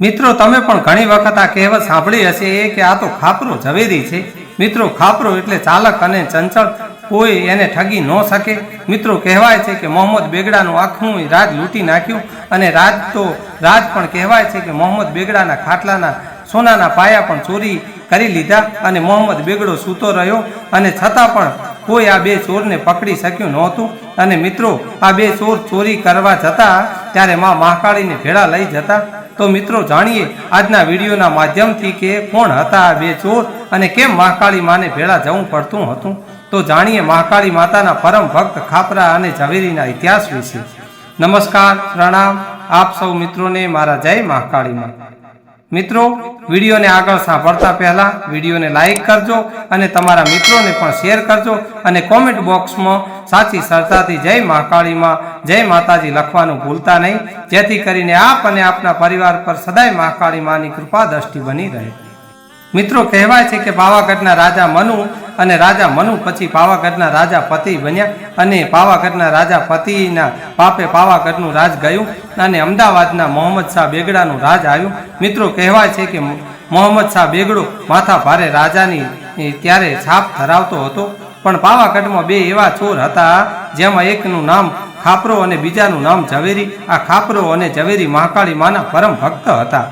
મિત્રો, તમે પણ ઘણી વખત આ કહેવત સાંભળી હશે એ કે આ તો ખાપરો ઝવેરી છે. મિત્રો, ખાપરો એટલે ચાલક અને ચંચળ. કોઈ એને ઠગી ન શકે. મિત્રો, કહેવાય છે કે મોહમ્મદ બેગડાનું આખું રાજ લૂંટી નાખ્યું અને રાજ તો, રાજ પણ કહેવાય છે કે મોહમ્મદ બેગડાના ખાટલાના સોનાના પાયા પણ ચોરી કરી લીધા અને મોહમ્મદ બેગડો સૂતો રહ્યો અને છતાં પણ કોઈ આ બે ચોરને પકડી શક્યું નહોતું. અને મિત્રો, આ બે ચોર ચોરી કરવા જતા ત્યારે મા મહાકાળીને ભેળા લઈ જતા. તો મિત્રો જાણીએ આજના વિડીયોના માધ્યમથી કે કોણ હતા આ બે ચોર અને કેમ મહાકાળી માને ભેળા જવું પડતું હતું? તો જાણીએ મહાકાળી માતાના પરમ ભક્ત ખાપરા અને ઝવેરીના ઇતિહાસ વિશે. નમસ્કાર, પ્રણામ. આપ સૌ મિત્રોને મારા જય મહાકાળીમાં મિત્રો, વિડીયોને આગળ સાંભળતા પહેલા વિડીયોને લાઇક કરજો અને તમારા મિત્રોને પણ શેર કરજો અને કોમેન્ટ બોક્સમાં સાચી સરતાથી જય મહાકાળીમાં જય માતાજી લખવાનું ભૂલતા નહીં. જેથી કરીને આપ અને આપના પરિવાર પર સદાય મહાકાળી માની કૃપા દ્રષ્ટિ બની રહે. મિત્રો કહેવાય છે કે પાવાગઢના રાજા મનુ અને રાજા મનુ પછી પાવાગઢના રાજા પતિ બન્યા અને પાવાગઢના રાજા પતિના પાપે પાવાગઢનું રાજ ગયું અને અમદાવાદના મોહમ્મદ શાહ બેગડાનું રાજ આવ્યું. મિત્રો કહેવાય છે કે મોહમ્મદ શાહ બેગડો માથા ભારે રાજાની ત્યારે છાપ ધરાવતો હતો. પણ પાવાગઢમાં બે એવા ચોર હતા જેમાં એકનું નામ ખાપરો અને બીજાનું નામ ઝવેરી. આ ખાપરો અને ઝવેરી મહાકાળી માના પરમ ભક્ત હતા.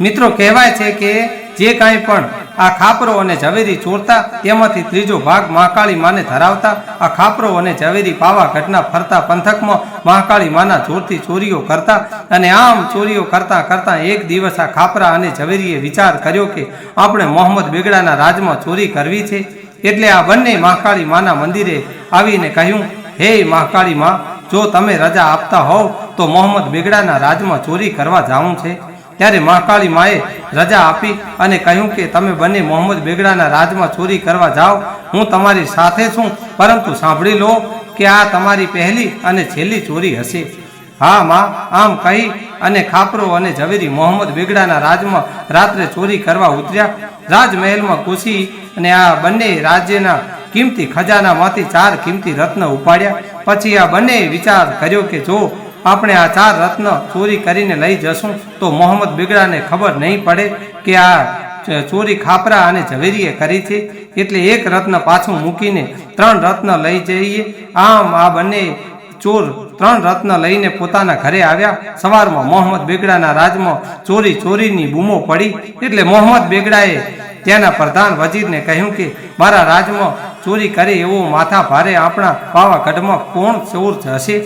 મિત્રો કહેવાય છે કે જે કાંઈ પણ આ ખાપરો અને ઝવેરી ચોરતા, તેમાંથી ત્રીજો ભાગ મહાકાળી માને ધરાવતા, આ ખાપરો અને ઝવેરી પાવા ઘટના ફરતા પંથકમાં મહાકાળી માના જોરથી ચોરીઓ કરતા અને આમ ચોરીઓ કરતા કરતા એક દિવસ આ ખાપરા અને ઝવેરીએ વિચાર કર્યો કે આપણે મોહમ્મદ બેગડાના રાજમાં ચોરી કરવી છે. એટલે આ બંને મહાકાળી માના મંદિરે આવીને કહ્યું, હે મહાકાળી માં, જો તમે રજા આપતા હોવ, તો મોહમ્મદ બેગડાના રાજમાં ચોરી કરવા જાવું છે. ત્યારે મહાકાળી માએ રજા આપી અને કહ્યું કે, તમે બંને મોહમ્મદ બેગડાના રાજમાં ચોરી કરવા જાઓ. હું તમારી સાથે છું, પરંતુ સાંભળી લો કે આ તમારી પહેલી અને છેલ્લી ચોરી હશે. હા, માં, આમ કહી અને ખાપરો અને ઝવેરી મોહમ્મદ બેગડાના રાજમાં રાત્રે ચોરી કરવા ઉતર્યા. રાજમહેલમાં ઘૂસી અને આ બંને રાજ્યના કિંમતી ખજાનામાંથી ચાર કિંમતી રત્ન ઉપાડ્યા. પછી આ બંને વિચાર કર્યો કે જો આપણે આ ચાર રત્ન ચોરી કરીને લઈ જશું, તો મોહમ્મદ બેગડાને ખબર નહીં પડે કે આ ચોરી ખાપરા અને ઝવેરીએ કરી છે. એટલે એક રત્ન પાછું મૂકીને ત્રણ રત્ન લઈ જઈએ. આમ આ બંને ચોર ત્રણ રત્ન લઈને પોતાના ઘરે આવ્યા. સવારમાં મોહમ્મદ બેગડાના રાજમાં ચોરી ચોરીની બૂમો પડી. એટલે મોહમ્મદ બેગડાએ ત્યાંના પ્રધાન વજીરને કહ્યું કે, મારા રાજમાં ચોરી કરે એવો માથા ભારે આપણા પાવાગઢમાં કોણ ચોર હશે?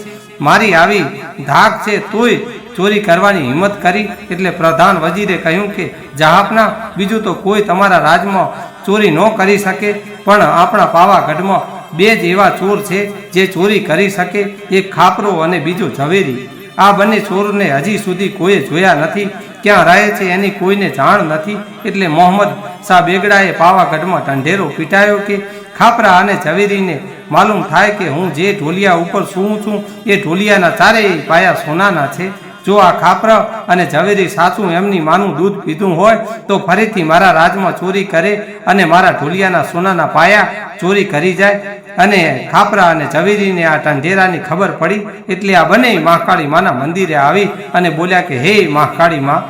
મારી આવી ધાક છે તોય ચોરી કરવાની હિંમત કરી એટલે પ્રધાન વજીરે કહ્યું કે જહાપના બીજું તો કોઈ તમારા રાજમાં ચોરી ન કરી શકે, પણ આપણા પાવાગઢમાં બે જ એવા ચોર છે જે ચોરી કરી શકે, એક ખાપરો અને બીજો ઝવેરી. આ બંને ચોરને હજી સુધી કોઈએ જોયા નથી, ક્યાં રહે છે એની કોઈને જાણ નથી, એટલે મોહમ્મદ શાહ બેગડાએ પાવાગઢમાં ઢંઢેરો પીટાયો કે ખાપરા અને ઝવેરીને માલુમ થાય કે હું જે ઢોલિયા ઉપર સૂવું છું, એ ઢોલિયાના ચારેય પાયા સોનાના છે. જો આ ખાપરા અને ઝવેરી સાચું એમની માનું દૂધ પીધું હોય, તો ફરીથી મારા રાજમાં ચોરી કરે અને મારા ઢોલિયાના સોનાના પાયા ચોરી કરી જાય. અને ખાપરા અને ઝવેરીને આ ટંઢેરાની ખબર પડી, એટલે આ બંને મહાકાળી માના મંદિરે આવી અને બોલ્યા કે, હે મહાકાળી માં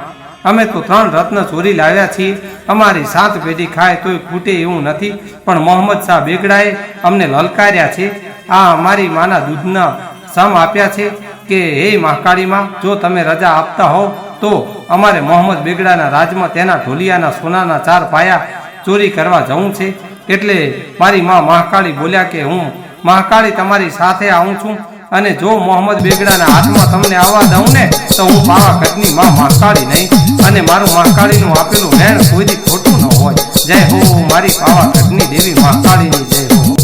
અમે તો ત્રણ રત્ન ચોરી લાવ્યા છીએ. અમારી સાત પેઢી ખાય તોય ખૂટે એવું નથી. પણ મોહમ્મદ શાહ બેગડાએ અમને લલકાર્યા છે. આ અમારી માના દૂધના સમ આપ્યા છે કે, હે મહાકાળીમાં, જો તમે રજા આપતા હોવ, તો અમારે મોહમ્મદ બેગડાના રાજમાં તેના ઢોલિયાના સોનાના ચાર પાયા ચોરી કરવા જવું છે. એટલે મારી માં મહાકાળી બોલ્યા કે, હું મહાકાળી તમારી સાથે આવું છું અને જો મોહમ્મદ બેગડાના હાથમાં તમને આવવા દઉં ને તો હું પાવાગઢની માં મહાકાળી નહીં. અને મારું મહાકાળીનું આપેલું વેણ કોઈથી ખોટું ન હોય. જય હો, મારી પાવાગઢની દેવી મહાકાળીની જય હો.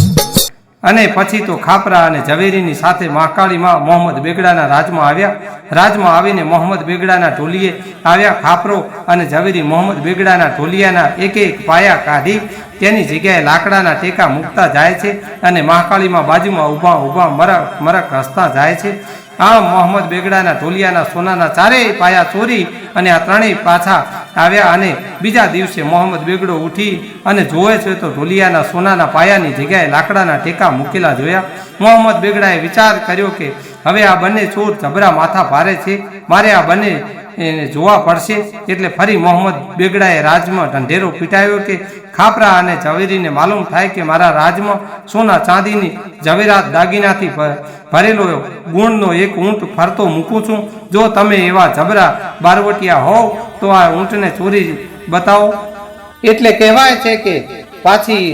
અને પછી તો ખાપરા અને ઝવેરીની સાથે મહાકાળીમાં મોહમ્મદ બેગડાના રાજમાં આવ્યા. રાજમાં આવીને મોહમ્મદ બેગડાના ઢોલિયે આવ્યા. ખાપરો અને ઝવેરી મોહમ્મદ બેગડાના ઢોલિયાના એક એક પાયા કાઢી તેની જગ્યાએ લાકડાના ટેકા મૂકતા જાય છે અને મહાકાળીમાં બાજુમાં ઊભા ઊભા મરક મરક હસતા જાય છે. આમ મોહમ્મદ બેગડાના ઢોલિયાના સોનાના ચારેય પાયા ચોરી અને આ ત્રણેય પાછા આવ્યા અને બીજા દિવસે મોહમ્મદ બેગડો ઉઠી અને જોવે છે તો ઢોલિયાના સોનાના પાયાની જગ્યાએ લાકડાના ટેકા મૂકેલા જોયા. મોહમ્મદ બેગડાએ વિચાર કર્યો કે હવે આ બંને ચોર જબરા માથા ભારે છે, મારે આ બંને એને જોવા પડશે. એટલે ફરી મોહમ્મદ બેગડાએ રાજમાં ઢંઢેરો પીટાયો કે ખાપરા અને ઝવેરીને માલુમ થાય કે મારા રાજમાં સોના ચાંદીની ઝવેરાત દાગીનાથી ભરેલો ગુણનો એક ઊંટ ફરતો મૂકું છું. જો તમે એવા જબરા બારવટિયા હોવ, તો આ ઊંટને ચોરી બતાવો. એટલે કહેવાય છે કે પાછી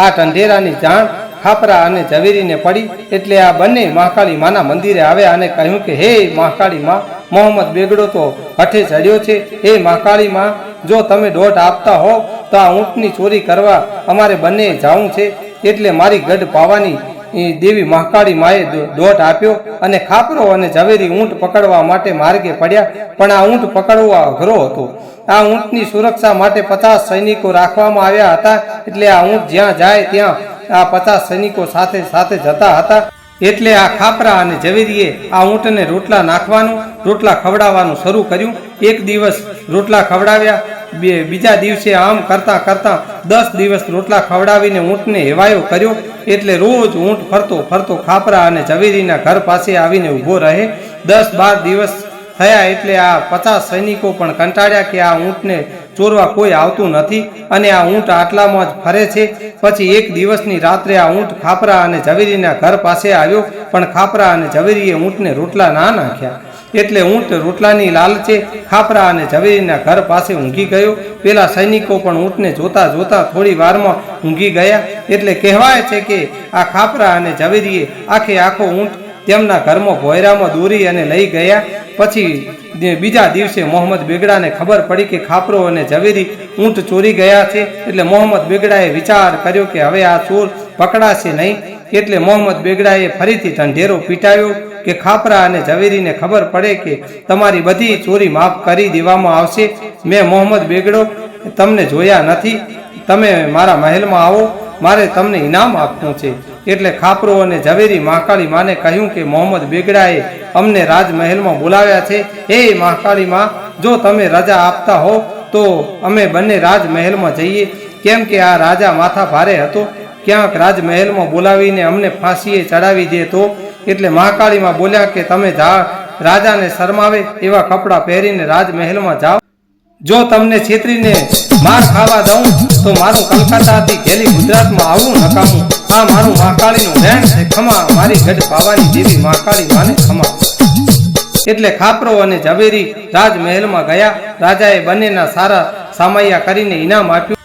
આ ઢંઢેરાની જાણ ખાપરા અને ઝવેરીને પડી. એટલે આ બંને મહાકાળી માના મંદિરે આવ્યા અને કહ્યું કે, હે મહાકાળી માં મોહમ્મદ બેગડો તો હઠે ચડ્યો છે. હે મહાકાળી માં જો તમે દોઢ આપતા હો તો આ ઊંટની ચોરી કરવા અમારે બંને જવું છે, એટલે મારી ગઢ પાવાની દેવી મહાકાળી માએ દોટ આપ્યો અને ખાપરો અને ઝવેરી ઊંટ પકડવા માટે માર્ગે પડ્યા, પણ આ ઊંટ પકડવો અઘરો હતો. આ ઊંટની સુરક્ષા માટે પચાસ સૈનિકો રાખવામાં આવ્યા હતા, એટલે આ ઊંટ જ્યાં જાય ત્યાં આ પચાસ સૈનિકો સાથે સાથે જતા હતા. એટલે આ ખાપરા અને ઝવેરીએ આ ઊંટને રોટલા નાખવાનું, રોટલા ખવડાવવાનું શરૂ કર્યું. એક દિવસ રોટલા ખવડાવ્યા બે બીજા દિવસે આમ કરતા કરતા દસ દિવસ રોટલા ખવડાવીને ઊંટને હેવાયો કર્યો એટલે રોજ ઊંટ ફરતો ફરતો ખાપરા અને ઝવેરીના ઘર પાસે આવીને ઊભો રહે. દસ બાર દિવસ થયા એટલે આ પચાસ સૈનિકો પણ કંટાળ્યા કે આ ઊંટને ચોરવા કોઈ આવતું નથી અને આ ઊંટ આટલામાં જ ફરે છે. પછી એક દિવસની રાત્રે આ ઊંટ ખાપરા અને ઝવેરીના ઘર પાસે આવ્યો પણ ખાપરા અને ઝવેરીએ ઊંટને રોટલા ના નાખ્યા. એટલે ઊંટ રોટલાની લાલચે ખાપરા અને ઝવેરીના ઘર પાસે ઊંઘી ગયો. પેલા સૈનિકો પણ ઊંટને જોતા જોતા થોડી વારમાં ઊંઘી ગયા. એટલે કહેવાય છે કે આ ખાપરા અને ઝવેરીએ આખે આખો ઊંટ તેમના ઘરમાં ભોયરામાં દોરી અને લઈ ગયા. પછી બીજા દિવસે મોહમ્મદ બેગડાને ખબર પડી કે ખાપરો અને ઝવેરી ઊંટ ચોરી ગયા છે. એટલે મોહમ્મદ બેગડાએ વિચાર કર્યો કે હવે આ ચોર પકડાશે નહીં. એટલે મોહમ્મદ બેગડાએ ફરીથી ઢંઢેરો પીટાવ્યો કે ખાપરા અને ઝવેરીને ખબર પડે કે તમારી બધી ચોરી માફ કરી દેવામાં આવશે. મેં મોહમ્મદ બેગડો તમને જોયા નથી. તમે મારા મહેલમાં આવો. મારે તમને ઇનામ આપવું છે. એટલે ખાપરો અને ઝવેરી મહાકાળી માને કહ્યું કે મોહમ્મદ બેગડાએ અમને રાજમહેલમાં બોલાવ્યા છે. હે મહાકાળી માં, જો તમે રજા આપતા હો, તો અમે બંને રાજમહેલમાં જઈએ. કેમ કે આ રાજા માથા ભારે હતો. ક્યાંક રાજમહેલમાં બોલાવીને અમને ફાંસીએ ચડાવી દે તો? એટલે મહાકાળીમાં બોલ્યા કે, તમે જા, રાજાને શરમાવે એવા કપડાં પહેરીને રાજમહેલમાં જાઓ. જો તમને છેતરીને માર ખાવા દઉં, તો મારું કલકત્તાથી ઘેલી ગુજરાતમાં આવું નકામું. આ મારું મહાકાળીનું વેણ છે. ખમા મારી ગઢ પાવાની દેવી મહાકાળી માને ખમા એટલે ખાપરો અને ઝવેરી રાજમહેલમાં ગયા. રાજાએ બંનેના સારા સામૈયા કરીને ઇનામ આપ્યું.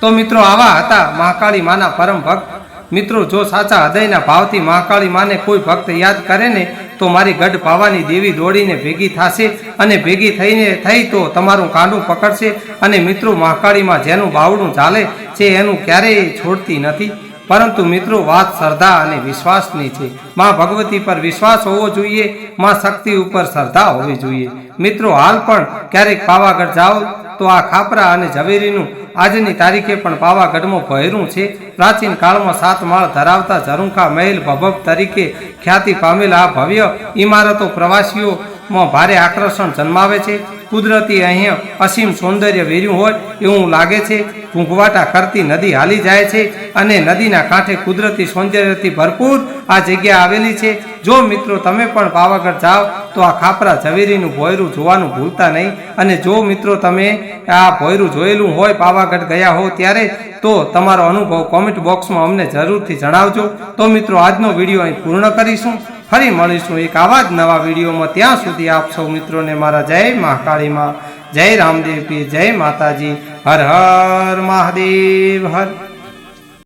તો મિત્રો આવા હતા મહાકાળી માના પરમ ભક્ત. મિત્રો, જો સાચા હૃદયના ભાવથી મહાકાળી માને કોઈ ભક્ત યાદ કરે ને, તો મારી ગઢ પાવાની દેવી દોડીને ભેગી થશે અને ભેગી થઈને થઈ તો તમારું કાંડું પકડશે અને મિત્રો, મહાકાળીમાં જેનું બાવડું ચાલે છે એનું ક્યારેય છોડતી નથી. પરંતુ મિત્રો વાત શ્રદ્ધા અને વિશ્વાસની છે. માં ભગવતી પર વિશ્વાસ હોવો જોઈએ, માં શક્તિ ઉપર શ્રદ્ધા હોવી જોઈએ. મિત્રો, હાલ પણ ક્યારેક પાવાગઢ જાઓ તો આ ખાપરા અને ઝવેરીનું આજની તારીખે પણ પાવાગઢમાં ભયરું છે. પ્રાચીન કાળમાં સાત માળ ધરાવતા ઝરુંખા મહેલ ભભબ તરીકે ખ્યાતિ પામેલ આ ભવ્ય ઇમારતો પ્રવાસીઓમાં ભારે આકર્ષણ જન્માવે છે. કુદરતી અહીંયા અસીમ સૌંદર્ય વેર્યું હોય એવું લાગે છે. ઘૂંઘવાટા કરતી નદી હાલી જાય છે અને નદીના કાંઠે કુદરતી સૌંદર્યથી ભરપૂર આ જગ્યા આવેલી છે. જો મિત્રો તમે પણ પાવાગઢ જાઓ તો આ ખાપરા ઝવેરીનું ભોયરું જોવાનું ભૂલતા નહીં અને જો મિત્રો તમે આ ભોયરું જોયેલું હોય પાવાગઢ ગયા હો ત્યારે તો તમારો અનુભવ કોમેન્ટ બોક્સમાં અમને જરૂરથી જણાવજો. તો મિત્રો આજનો વીડિયો અહીં પૂર્ણ કરીશું. ફરી મળીશું એક આવા જ નવા વિડીયોમાં. ત્યાં સુધી આપ સૌ મિત્રોને મારા જય મહાકાળીમાં જય રામદેવ પીર જય માતાજી. હર હર મહાદેવ, હર